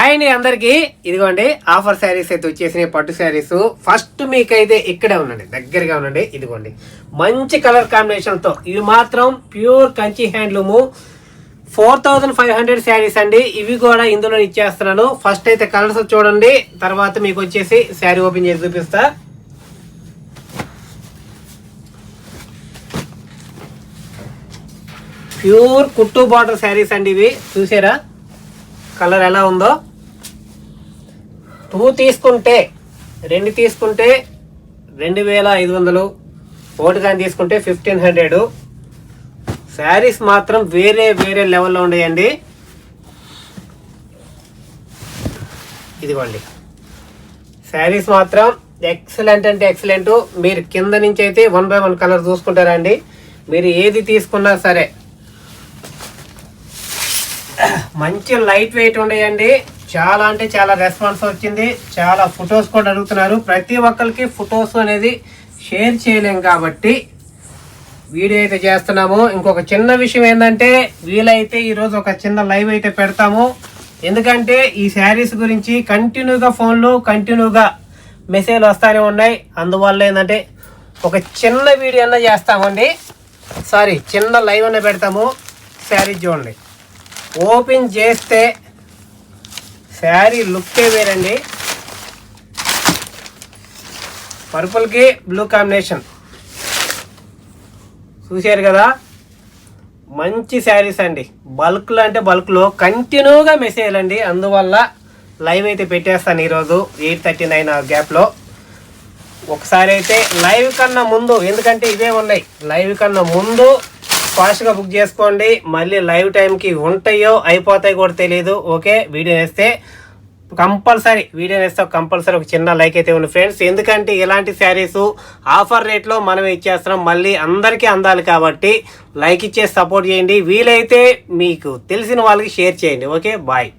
Hi అండి అందరికి. ఇదిగోండి ఆఫర్ శారీస్ అయితే వచ్చేసినాయి పట్టు శారీస్. ఫస్ట్ మీకైతే ఇక్కడే ఉండండి దగ్గరగా ఉండండి ఇదిగోండి. మంచి కలర్ కాంబినేషన్తో ఇవి మాత్రం pure Kanchi handloom. Four thousand five hundred sarees అండి ఇవి కూడా ఇందులో ఇచ్చేస్తున్నాను. ఫస్ట్ అయితే కలర్స్ చూడండి తర్వాత మీకు వచ్చేసి శారీ ఓపెన్ చేసి చూపిస్తా. ప్యూర్ కుట్టు బార్డర్ శారీస్ అండి ఇవి చూసారా? కలర్ ఎలా ఉందో? టూ తీసుకుంటే రెండు తీసుకుంటే రెండు వేల ఐదు వందలు ఒకటి కానీ తీసుకుంటే ఫిఫ్టీన్ హండ్రెడ్. శారీస్ మాత్రం వేరే వేరే లెవెల్లో ఉండేయండి ఇదిగోండి. శారీస్ మాత్రం ఎక్సలెంట్ అంటే ఎక్సలెంట్. మీరు కింద నుంచి అయితే వన్ బై వన్ కలర్ చూసుకుంటారండి. మీరు ఏది తీసుకున్నా సరే. మంచి లైట్ వెయిట్ ఉన్నాయండి. చాలా అంటే చాలా రెస్పాన్స్ వచ్చింది. చాలా ఫొటోస్ కూడా అడుగుతున్నారు. ప్రతి ఒక్కరికి ఫొటోస్ అనేది షేర్ చేయలేం కాబట్టి వీడియో అయితే చేస్తున్నాము. ఇంకొక చిన్న విషయం ఏంటంటే వీలైతే ఈరోజు ఒక చిన్న లైవ్ అయితే పెడతాము. ఎందుకంటే ఈ శారీస్ గురించి కంటిన్యూగా ఫోన్లు కంటిన్యూగా మెసేజ్లు వస్తూనే ఉన్నాయి. అందువల్ల ఏంటంటే ఒక చిన్న వీడియో అన్న చేస్తామండి. సారీ చిన్న లైవ్ అన్న పెడతాము. శారీస్ చూడండి. ఓపెన్ చేస్తే శారీ లుక్కే వేరండి. పర్పుల్కి బ్లూ కాంబినేషన్. చూశారు కదా? మంచి శారీస్ అండి. బల్క్లో అంటే బల్క్లో కంటిన్యూగా మెసేజ్ అండి అందువల్ల లైవ్ అయితే పెట్టేస్తాను ఈరోజు. ఎయిట్ థర్టీ నైన్ గ్యాప్లో. ఒకసారి అయితే లైవ్ కన్నా ముందు ఎందుకంటే ఇవే ఉన్నాయి. లైవ్ కన్నా ముందు ఫాస్ట్గా బుక్ చేసుకోండి. మళ్ళీ లైవ్ టైంకి ఉంటాయో అయిపోతాయో కూడా తెలియదు ఓకే? వీడియో వేస్తే కంపల్సరీ వీడియో వేస్తే కంపల్సరీ ఒక చిన్న లైక్ అయితే ఉంది ఫ్రెండ్స్. ఎందుకంటే ఇలాంటి శారీస్ ఆఫర్ రేట్లో మనం ఇచ్చేస్తున్నాం. మళ్ళీ అందరికీ అందాలి కాబట్టి లైక్ ఇచ్చే సపోర్ట్ చేయండి. వీలైతే మీకు తెలిసిన వాళ్ళకి షేర్ చేయండి. ఓకే? బాయ్.